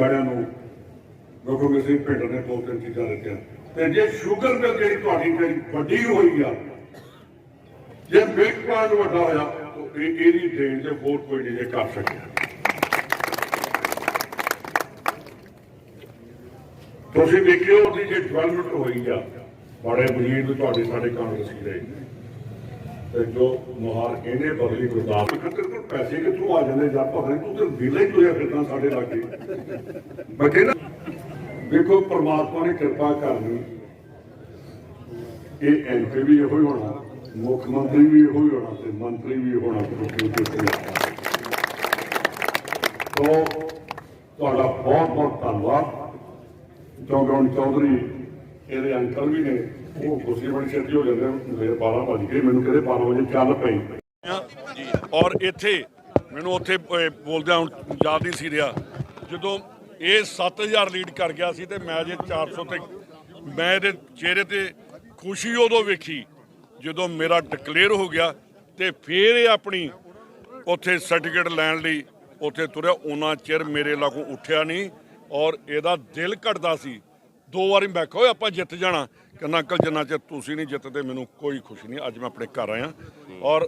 ਗਾੜਿਆਂ ਨੂੰ ਵੇਖੋਗੇ ਅਸੀਂ ਪਿੰਡ ਨੇ ਦੋ ਤਿੰਨ ਚੀਜ਼ਾਂ ਦਿੱਤੀਆਂ। ਤੇ ਜੇ ਸ਼ੂਗਰ ਮਿਲ ਜਿਹੜੀ ਤੁਹਾਡੀ ਜਿਹੜੀ ਵੱਡੀ ਹੋਈ ਆ, ਜੇ ਮਿਲਕ ਪਲਾਂਟ ਵੱਡਾ ਹੋਇਆ, ਤਾਂ ਇਹ ਇਹਦੀ ਦੇਣ ਤੇ ਹੋਰ ਕੋਈ ਨਹੀਂ ਜੇ ਕਰ ਸਕਿਆ। ਤੁਸੀਂ ਵੇਖਿਓ ਉਹਦੀ ਜੇ ਡਿਵੈਲਪਮੈਂਟ ਹੋਈ ਆ, ਬੜੇ ਵਜ਼ੀਰ ਤੁਹਾਡੇ ਸਾਡੇ ਕਾਂਗਰਸੀ ਰਹੇ ਤੇ ਜੋ ਮੁਹਾਰ ਇਹਨੇ ਬਦਲੀ ਗੁਰਦਾਸ ਤੇਰੇ ਕੋਲ ਪੈਸੇ ਕਿੱਥੋਂ ਆ ਜਾਂਦੇ ਜਾਂ ਪਤਾ ਤੂੰ ਤੇ ਵਿਲੇ ਹੀ ਤੁਰਿਆ ਫਿਰਦਾ ਸਾਡੇ ਲਾਗੇ। ਬੱਚੇ ਨਾ ਵੇਖੋ ਪ੍ਰਮਾਤਮਾ ਨੇ ਕਿਰਪਾ ਕਰਨੀ। ਇਹ ਐਮਪੀ ਵੀ ਇਹੋ ਹੀ ਹੋਣਾ, ਮੁੱਖ ਮੰਤਰੀ ਵੀ ਇਹੋ ਹੀ ਹੋਣਾ ਤੇ ਮੰਤਰੀ ਵੀ ਹੋਣਾ ਤੋ ਤੁਹਾਡਾ ਬਹੁਤ ਬਹੁਤ ਧੰਨਵਾਦ। ਕਿਉਂਕਿ ਹੁਣ ਚੌਧਰੀ, ਇਹਦੇ ਅੰਕਲ ਵੀ ਨੇ। ਉਹ ਖੁਸ਼ੀ ਬੜੀ ਛੇਤੀ ਹੋ ਜਾਂਦੇ ਆ। ਮੇਰੇ 12 ਵਜ ਗਏ, ਮੈਨੂੰ ਕਹਿੰਦੇ 12 ਵਜੇ ਚੱਲ ਪਈ। ਔਰ ਇੱਥੇ ਮੈਨੂੰ ਉੱਥੇ ਬੋਲਦਿਆਂ ਹੁਣ ਯਾਦ ਨਹੀਂ ਸੀ ਰਿਹਾ। ਜਦੋਂ ਇਹ 7000 ਲੀਡ ਕਰ ਗਿਆ ਸੀ ਤੇ ਮੈਂ ਜੇ 400 ਤੇ, ਮੈਂ ਇਹਦੇ ਚਿਹਰੇ ਤੇ ਖੁਸ਼ੀ ਉਦੋਂ ਵੇਖੀ, ਜਦੋਂ ਮੇਰਾ ਡਿਕਲੇਅਰ ਹੋ ਗਿਆ ਤੇ ਫਿਰ ਇਹ ਆਪਣੀ ਉੱਥੇ ਸਰਟੀਫਿਕੇਟ ਲੈਣ ਲਈ ਉੱਥੇ ਤੁਰਿਆ। ਉਹਨਾਂ ਚਿਰ ਮੇਰੇ ਲਾਗੋਂ ਉੱਠਿਆ ਨਹੀਂ ਔਰ ਇਹਦਾ ਦਿਲ ਘਟਦਾ ਸੀ। ਦੋ ਵਾਰੀ ਮੈਂ ਕਿਹਾ, ਓਏ, ਆਪਾਂ ਜਿੱਤ ਜਾਣਾ। ਕਹਿੰਦਾ, ਅੰਕਲ, ਜਿੰਨਾ ਚਿਰ ਤੁਸੀਂ ਨਹੀਂ ਜਿੱਤਦੇ, ਮੈਨੂੰ ਕੋਈ ਖੁਸ਼ੀ ਨਹੀਂ। ਅੱਜ ਮੈਂ ਆਪਣੇ ਘਰ ਆਇਆ ਔਰ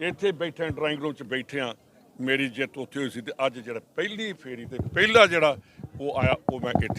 ਇੱਥੇ ਬੈਠੇ ਡਰਾਇੰਗ ਰੂਮ 'ਚ ਬੈਠੇ ਆ ਮੇਰੀ ਜਿੱਤ ਉੱਥੇ ਹੋਈ ਸੀ ਤੇ ਅੱਜ ਜਿਹੜਾ ਪਹਿਲੀ ਫੇਰੀ ਤੇ ਪਹਿਲਾ ਜਿਹੜਾ ਉਹ ਆਇਆ, ਉਹ ਮੈਂ ਇੱਥੇ